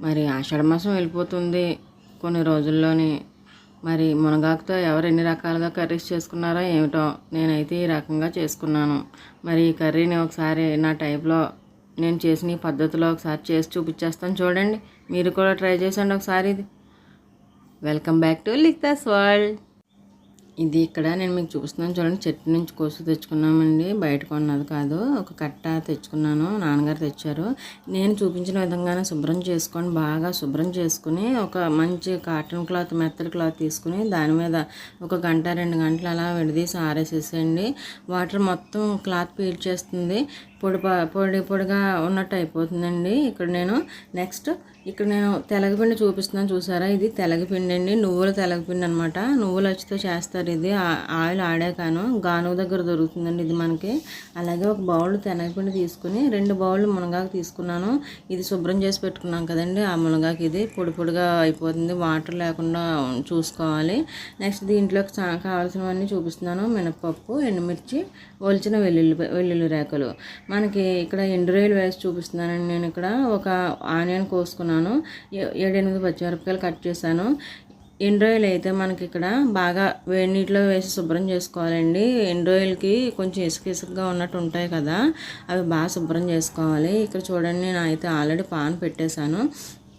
మరి ఆషాఢ మాసం వెళ్ళిపోతుంది. కొన్ని రోజుల్లోని మరి మునగాకుతో ఎవరు ఎన్ని రకాలుగా కర్రీస్ చేసుకున్నారో ఏమిటో నేనైతే ఈ రకంగా చేసుకున్నాను. మరి ఈ కర్రీని ఒకసారి నా టైప్లో నేను చేసిన ఈ పద్ధతిలో ఒకసారి చేసి చూపించేస్తాను చూడండి. మీరు కూడా ట్రై చేసండి ఒకసారి ఇది. Welcome back to లిక్తాస్ world. ఇది ఇక్కడ నేను మీకు చూపిస్తున్నాను చూడండి చెట్టు నుంచి కోసి తెచ్చుకున్నామండి. బయట కొన్నది కాదు ఒక కట్ట తెచ్చుకున్నాను నాన్నగారు తెచ్చారు. నేను చూపించిన విధంగానే శుభ్రం చేసుకొని బాగా శుభ్రం చేసుకుని ఒక మంచి కాటన్ క్లాత్ మెత్తడి క్లాత్ తీసుకుని దాని మీద ఒక గంట రెండు గంటలు అలా విడదీసి ఆరేసేసేయండి. వాటర్ మొత్తం క్లాత్ పీల్చేస్తుంది పొడి పొడి పొడిగా ఉన్నట్టు అయిపోతుందండి. ఇక్కడ నేను నెక్స్ట్ ఇక్కడ నేను తెలగపిండి చూపిస్తున్నాను చూసారా? ఇది తెలగపిండి అండి నువ్వుల తెలగపిండి అనమాట నువ్వులు వచ్చితో చేస్తారు ఇది ఆ- ఆయిల్ ఆడాకాను. గానుగ దగ్గర దొరుకుతుందండి ఇది మనకి. అలాగే ఒక బౌల్ తెలగపిండి తీసుకుని రెండు బౌల్ మునగాకు తీసుకున్నాను. ఇది శుభ్రం చేసి పెట్టుకున్నాం కదండి. ఆ మునగాకు ఇది పొడి పొడిగా అయిపోతుంది. వాటర్ లేకుండా చూసుకోవాలి. నెక్స్ట్ దీంట్లోకి కావాల్సినవన్నీ చూపిస్తున్నాను. మినపప్పు ఎండుమిర్చి ఒలిచిన వెల్లుల్లి వెల్లుల్లి రేకలు. మనకి ఇక్కడ ఎండు వేసి చూపిస్తున్నానండి. నేను ఇక్కడ ఒక ఆనియన్ కోసుకున్నాను. ఏ- ఏడెనిమిది పచ్చిమిరపకాయలు కట్ చేశాను. ఎండ్రాయిల్ అయితే మనకి ఇక్కడ బాగా వేడి నీటిలో వేసి శుభ్రం చేసుకోవాలండి. ఎండ్రాయిల్కి కొంచెం ఇసుక ఇసుకగా ఉన్నట్టు ఉంటాయి కదా అవి బాగా శుభ్రం చేసుకోవాలి. ఇక్కడ చూడండి నేను అయితే ఆల్రెడీ పాన్ పెట్టేశాను.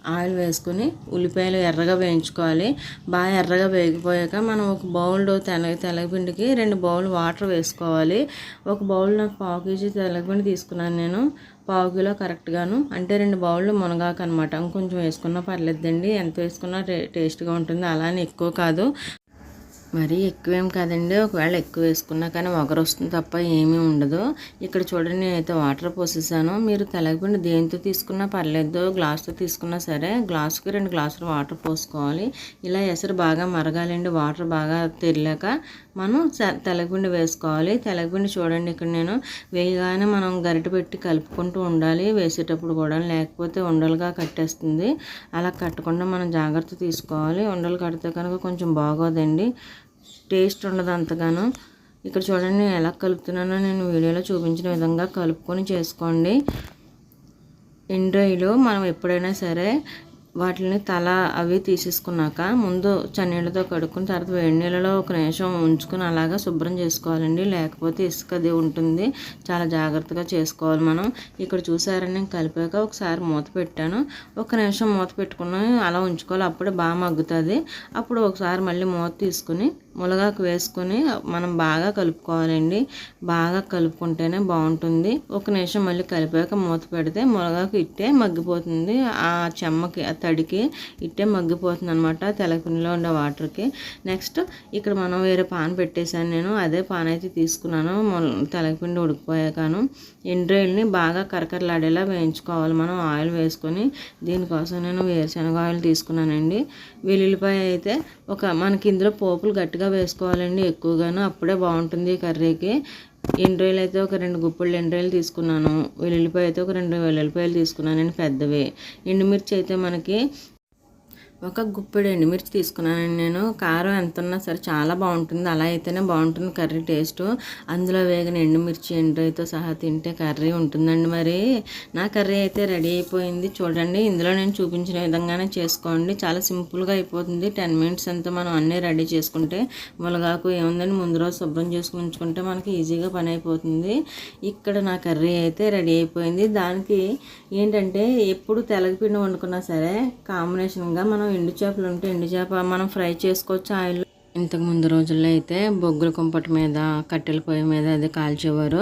ఆయిల్ వేసుకుని ఉల్లిపాయలు ఎర్రగా వేయించుకోవాలి. బాగా ఎర్రగా వేగిపోయాక మనం ఒక బౌల్ తెల తెలగపిండికి రెండు బౌల్ వాటర్ వేసుకోవాలి. ఒక బౌల్ నాకు పావు కేజీ తెలగపిండి తీసుకున్నాను నేను. పావు కిలో కరెక్ట్గాను. అంటే రెండు బౌళ్ళు మునగాకు అనమాట ఇంకొంచెం వేసుకున్నా పర్లేదండి ఎంత వేసుకున్నా టే టేస్ట్గా ఉంటుంది. అలానే ఎక్కువ కాదు. మరీ ఎక్కువేం కాదండి. ఒకవేళ ఎక్కువ వేసుకున్నా కానీ ఒకరు వస్తుంది తప్ప ఏమీ ఉండదు. ఇక్కడ చూడండి నేనైతే వాటర్ పోసేసాను. మీరు తెలగపిండి దేనితో తీసుకున్నా పర్లేదు. గ్లాస్తో తీసుకున్నా సరే గ్లాసుకి రెండు గ్లాసులు వాటర్ పోసుకోవాలి. ఇలా ఎసరు బాగా మరగాలండి. వాటర్ బాగా తెరిలాక మనం తెలగపిండి వేసుకోవాలి. తెలగపిండి చూడండి ఇక్కడ నేను వేయగానే మనం గరిట పెట్టి కలుపుకుంటూ ఉండాలి. వేసేటప్పుడు కూడా లేకపోతే ఉండలుగా కట్టేస్తుంది. అలా కట్టకుండా మనం జాగ్రత్త తీసుకోవాలి. ఉండలు కడితే కనుక కొంచెం బాగోదండి. టేస్ట్ ఉండదు అంతగాను. ఇక్కడ చూడండి నేను ఎలా కలుపుతున్నానో నేను వీడియోలో చూపించిన విధంగా కలుపుకొని చేసుకోండి. ఎండ్రాయిలో మనం ఎప్పుడైనా సరే వాటిని తల అవి తీసేసుకున్నాక ముందు చన్నీళ్ళతో కడుక్కుని తర్వాత వేడి నీళ్ళలో ఒక నిమిషం ఉంచుకుని అలాగా శుభ్రం చేసుకోవాలండి. లేకపోతే ఇసుక అది ఉంటుంది. చాలా జాగ్రత్తగా చేసుకోవాలి మనం. ఇక్కడ చూసారని నేను కలిపాక ఒకసారి మూత పెట్టాను. ఒక నిమిషం మూత పెట్టుకుని అలా ఉంచుకోవాలి. అప్పుడే బాగా మగ్గుతుంది. అప్పుడు ఒకసారి మళ్ళీ మూత తీసుకుని మునగాకు వేసుకొని మనం బాగా కలుపుకోవాలండి. బాగా కలుపుకుంటేనే బాగుంటుంది. ఒక నిమిషం మళ్ళీ కలిపాక మూత పెడితే మునగాకు ఇట్టే మగ్గిపోతుంది. ఆ చెమ్మకి ఆ తడికి ఇట్టే మగ్గిపోతుంది అనమాట తెలపిండిలో ఉండే వాటర్కి. నెక్స్ట్ ఇక్కడ మనం వేరే పాన్ పెట్టేశాను నేను. అదే పాన్ అయితే తీసుకున్నాను. తెలకపిండి ఉడికిపోయాకను. ఎండ్రాయిల్ని బాగా కరకరలాడేలా వేయించుకోవాలి. మనం ఆయిల్ వేసుకొని దీనికోసం నేను వేరుశనగ ఆయిల్ తీసుకున్నానండి. వెల్లుల్లిపాయ అయితే ఒక మనకి ఇందులో పోపులు గట్టిగా వేసుకోవాలండి ఎక్కువగాను. అప్పుడే బాగుంటుంది కర్రీకి. ఎండ్రాయిలు అయితే ఒక రెండు గుప్పళ్ళు ఎండ్రాయిలు తీసుకున్నాను. వెల్లుల్లిపాయ అయితే ఒక రెండు వెల్లుల్లిపాయలు తీసుకున్నాను. అండి పెద్దవి. ఎండుమిర్చి అయితే మనకి ఒక గుప్పెడు ఎండుమిర్చి తీసుకున్నానండి నేను. కారం ఎంత ఉన్నా సరే చాలా బాగుంటుంది. అలా అయితేనే బాగుంటుంది కర్రీ టేస్ట్. అందులో వేగిన ఎండుమిర్చి ఎండ్రాయితో సహా తింటే కర్రీ ఉంటుందండి మరి. నా కర్రీ అయితే రెడీ అయిపోయింది. చూడండి ఇందులో నేను చూపించిన విధంగానే చేసుకోండి. చాలా సింపుల్గా అయిపోతుంది. టెన్ మినిట్స్ అంతా మనం అన్నీ రెడీ చేసుకుంటే ములగాకు ఏముందని ముందు రోజు శుభ్రం చేసుకుని ఉంచుకుంటే మనకి ఈజీగా పని అయిపోతుంది. ఇక్కడ నా కర్రీ అయితే రెడీ అయిపోయింది. దానికి ఏంటంటే ఎప్పుడు తెలగపిండి వండుకున్నా సరే కాంబినేషన్గా మనం ఎండు చేపలు ఉంటే ఎండు చేప మనం ఫ్రై చేసుకోవచ్చు. ఆయిల్ ఇంతకు ముందు రోజుల్లో అయితే బొగ్గుల కుంపటి మీద కట్టెల పొయ్యి మీద అది కాల్చేవారు.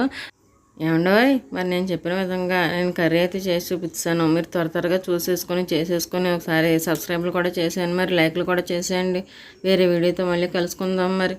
ఏమండోయ్ మరి నేను చెప్పిన విధంగా నేను కర్రీ అయితే చేసి చూపిస్తాను. మీరు త్వర త్వరగా చూసేసుకొని చేసేసుకొని ఒకసారి సబ్స్క్రైబ్లు కూడా చేసేయండి. మరి లైక్లు కూడా చేసేయండి. వేరే వీడియోతో మళ్ళీ కలుసుకుందాం మరి.